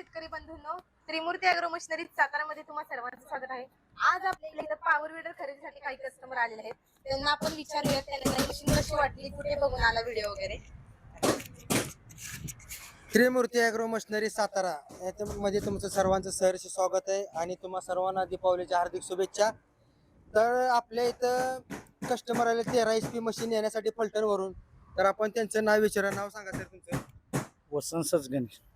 शेतकरी बंधूंनो त्रिमूर्ती agro machinery सातारामध्ये तुम्हा सर्वांचं स्वागत आहे. आज आपल्या इथं पॉवर विडर खरेदीसाठी काही कस्टमर आलेले आहेत. त्यांना आपण विचारूया त्यांना मशीन कशी वाटली कुठे बघून आला व्हिडिओ वगैरे? Trimurti agro machinery Satara. याच्यामध्ये तुमचं सर्वांचं सहर्ष स्वागत आहे आणि तुम्हा सर्वांना दीपावलीच्या हार्दिक शुभेच्छा. तर आपल्या इथं कस्टमर आले तेरा एच पी मशीन येण्यासाठी फलटणवरून तर आपण त्यांचं नाव विचारा नाव सांगा सर तुमचं. वसंत सचगणे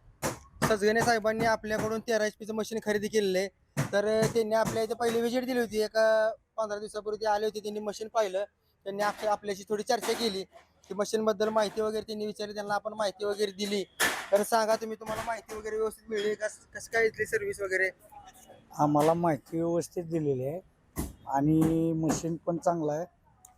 सजगणे साहेबांनी आपल्याकडून तेरा एच पीचं मशीन खरेदी केलेलं आहे. तर त्यांनी आपल्या इथे पहिली व्हिजिट दिली होती. एका पंधरा दिवसापूर्वी ते आले होते त्यांनी मशीन पाहिलं. त्यांनी आपल्या आपल्याशी थोडी चर्चा केली. की मशीन बद्दल माहिती वगैरे त्यांनी विचारली त्यांना आपण माहिती वगैरे दिली. तर सांगा तुम्ही तुम्हाला माहिती वगैरे व्यवस्थित मिळली कस कसं काय इथली सर्व्हिस वगैरे? आम्हाला माहिती व्यवस्थित दिलेली आहे. आणि मशीन पण चांगलं आहे.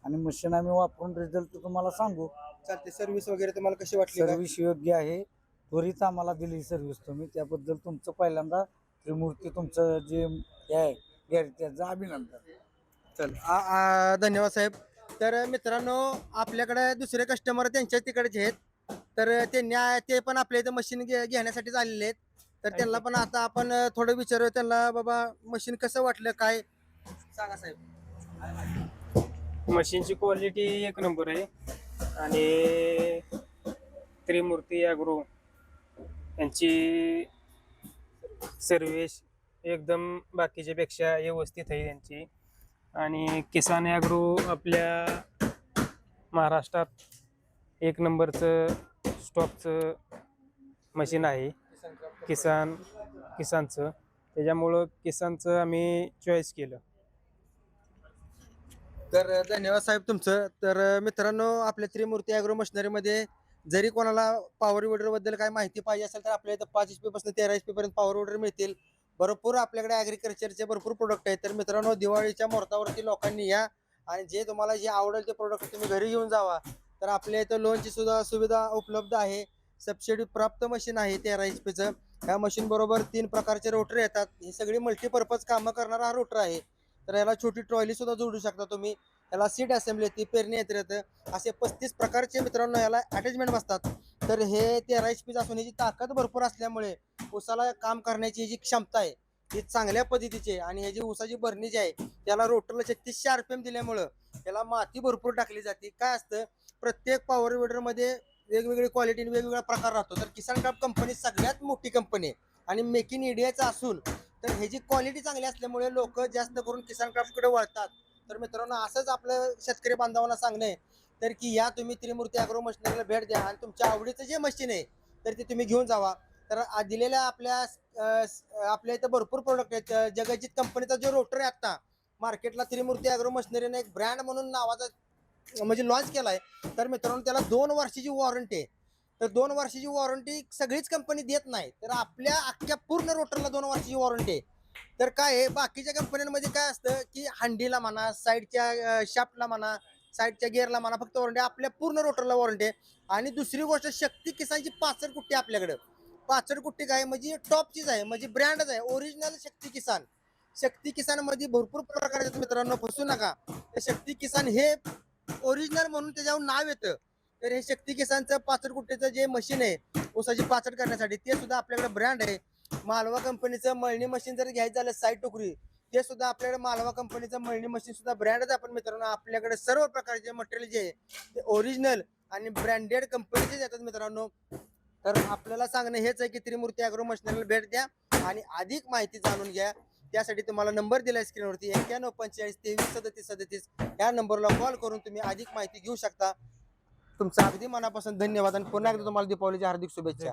आणि मशीन आम्ही वापरून रिझल्ट तुम्हाला सांगू. चालते सर्व्हिस वगैरे तुम्हाला कशी वाटली? सर्व्हिस योग्य आहे. त्वरित आम्हाला दिली सर्व्हिस तुम्ही. त्याबद्दल तुमचं पहिल्यांदा त्रिमूर्ती तुमचं जे हे आहे गॅरेज त्याचं अभिनंदन. चल आ- आ- धन्यवाद साहेब. तर मित्रांनो आपल्याकडे दुसरे कस्टमर त्यांच्या तिकडचे आहेत. तर त्यांनी आ- ते पण आपल्या इथं मशीन घेण्यासाठी आलेले आहेत. तर त्यांना पण आता आपण थोडं विचारूया त्यांना बाबा मशीन कसं वाटलं काय? सांगा साहेब. मशीनची क्वालिटी एक नंबर आहे. आणि त्रिमूर्ती अॅग्रो यांची सर्विस एकदम बाकीच्यापेक्षा व्यवस्थित आहे त्यांची आणि किसान ॲग्रो आपल्या महाराष्ट्रात एक नंबरचं स्टॉकचं मशीन आहे. किसान किसानचं. त्याच्यामुळं किसानचं आम्ही चॉईस केलं. तर धन्यवाद साहेब तुमचं. तर मित्रांनो आपल्या त्रिमूर्ती ॲग्रो मशिनरीमध्ये जरी कोणाला पॉवर बद्दल काय माहिती पाहिजे असेल तर आपल्या इथं पाच एच पासून तेरा एच पर्यंत पॉवर ऑर्डर मिळतील. भरपूर आपल्याकडे ॲग्रिकल्चरचे भरपूर प्रोडक्ट आहेत. तर मित्रांनो दिवाळीच्या मुहूर्तावरती लोकांनी या आणि जे तुम्हाला जे आवडेल ते प्रोडक्ट तुम्ही घरी घेऊन जावा. तर आपल्या इथं लोनची सुद्धा सुविधा उपलब्ध आहे. सबसिडी प्राप्त मशीन आहे तेरा एच पीचं ह्या मशीन बरोबर तीन प्रकारचे रोटर येतात. ही सगळी मल्टीपर्पज कामं करणारा हा रोटर आहे. तर याला छोटी ट्रॉयली सुद्धा जोडू शकता तुम्ही. याला सीट असेंब्ली येते पेरणी येते येतं असे पस्तीस प्रकारचे मित्रांनो याला अटॅचमेंट बसतात. तर हे तेरा एच पीच असून याची ताकद भरपूर असल्यामुळे ऊसाला काम करण्याची जी क्षमता आहे ती चांगल्या पद्धतीची आणि ह्याची ऊसाची भरणी जी आहे त्याला रोटरला छत्तीसशे आरपीएम दिल्यामुळं त्याला माती भरपूर टाकली जाते. काय असतं? प्रत्येक पॉवर विडरमध्ये वेगवेगळी क्वालिटी वेगवेगळा प्रकार राहतो. तर किसान क्राफ्ट कंपनी सगळ्यात मोठी कंपनी आहे. आणि मेक इन इंडियाचं असून तर ह्याची क्वालिटी चांगली असल्यामुळे लोक जास्त करून किसान क्राफ्टकडे वळतात. तर मित्रांनो असंच आपल्या शेतकरी बांधवांना सांगणं आहे तर की या तुम्ही त्रिमूर्ती अॅग्रो मशिनरीला भेट द्या आणि तुमच्या आवडीचं जे मशीन आहे तर ते तुम्ही घेऊन जावा. तर आ- दिलेल्या आपल्या आपल्या इथं भरपूर प्रोडक्ट आहेत. जगजित कंपनीचा जो रोटर आहे आत्ता मार्केटला त्रिमूर्ती अॅग्रो मशिनरीने एक ब्रँड म्हणून नावाचा म्हणजे लॉन्च केला आहे तर मित्रांनो त्याला दोन वर्षाची वॉरंटी आहे. तर दोन वर्षाची वॉरंटी सगळीच कंपनी देत नाही. तर आपल्या अख्ख्या पूर्ण रोटरला दोन वर्षाची वॉरंटी आहे. तर काय आहे बाकीच्या कंपन्यांमध्ये काय असतं की हंडीला म्हणा साईडच्या शाफ्टला म्हणा साईडच्या गिअरला म्हणा फक्त वॉरंटी आपल्या पूर्ण रोटरला वॉरंटी आहे. आणि दुसरी गोष्ट शक्ती किसानची पाचड कुट्टी आपल्याकडं. पाचड कुट्टी काय म्हणजे टॉपचीच आहे म्हणजे ब्रँडच आहे ओरिजिनल शक्ती किसान. शक्ती किसानमध्ये भरपूर प्रकार आहेत मित्रांनो फसू नका. तर शक्ती किसान हे ओरिजिनल म्हणून त्याच्यावर नाव येतं. तर हे शक्ती किसानचं पाचड कुट्टीचं जे मशीन आहे ऊसाची पाचड करण्यासाठी ते सुद्धा आपल्याकडे ब्रँड आहे. मालवा कंपनीचं मळणी मशीन जर घ्यायचं झालं साईड टुकरी ते सुद्धा आपल्याकडे मालवा कंपनीचं मळणी मशीन सुद्धा ब्रँडच आपण मित्रांनो आपल्याकडे सर्व प्रकारचे मटेरियल जे आहे ते ओरिजिनल आणि ब्रँडेड कंपनीचे येतात मित्रांनो. तर आपल्याला सांगणं हेच आहे की त्रिमूर्ती अॅग्रो मशिनरीला भेट द्या आणि अधिक माहिती जाणून घ्या. त्यासाठी तुम्हाला नंबर दिलाय स्क्रीनवरती एक्क्याण्णव पंचेचाळीस तेवीस सदतीस सदतीस. या नंबरला कॉल करून तुम्ही अधिक माहिती घेऊ शकता. तुमचा अगदी मनापासून धन्यवाद आणि पुन्हा एकदा तुम्हाला दीपावलीच्या हार्दिक शुभेच्छा.